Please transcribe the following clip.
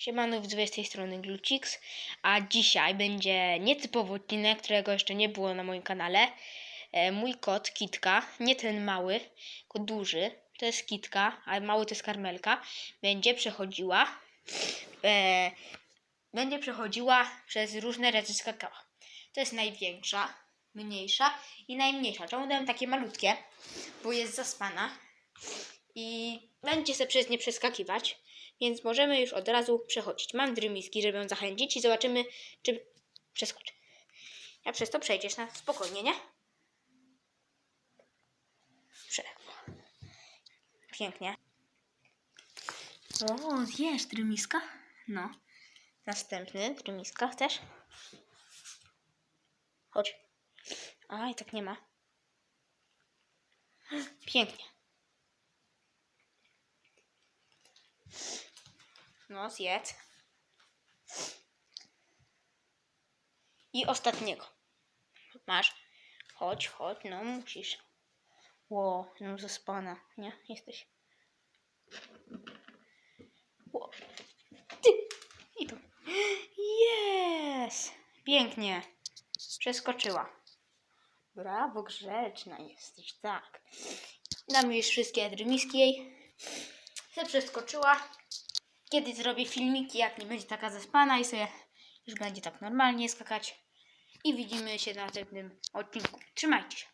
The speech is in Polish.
Siemano, z tej strony Glucix, a dzisiaj będzie nietypowy odcinek, którego jeszcze nie było na moim kanale. E, mój kot, Kitka, nie ten mały, tylko duży, to jest Kitka, a mały to jest Karmelka, będzie przechodziła, e, będzie przechodziła przez różne rzeczy skakała. To jest największa, mniejsza i najmniejsza. Czemu dałem takie malutkie? Bo jest zaspana i będzie sobie przez nie przeskakiwać, więc możemy już od razu przechodzić. Mam dwie miski, żeby ją zachęcić i zobaczymy, czy przeskoczy. Ja przez to przejdziesz na spokojnie, nie? Prze. Pięknie. O, zjesz trymiska? No. Następny trymiska, chcesz? Chodź. A, i tak nie ma. Pięknie. No, zjedz. I ostatniego. Masz. Chodź, chodź, no musisz. Ło, no zaspana, nie? Jesteś. Ło. Ty! I tu. Jest! Pięknie. Przeskoczyła. Brawo, grzeczna jesteś, tak. Damy już wszystkie drymiski jej. Se przeskoczyła. Kiedyś zrobię filmiki, jak nie będzie taka zaspana i sobie już będzie tak normalnie skakać. I widzimy się na następnym odcinku. Trzymajcie się.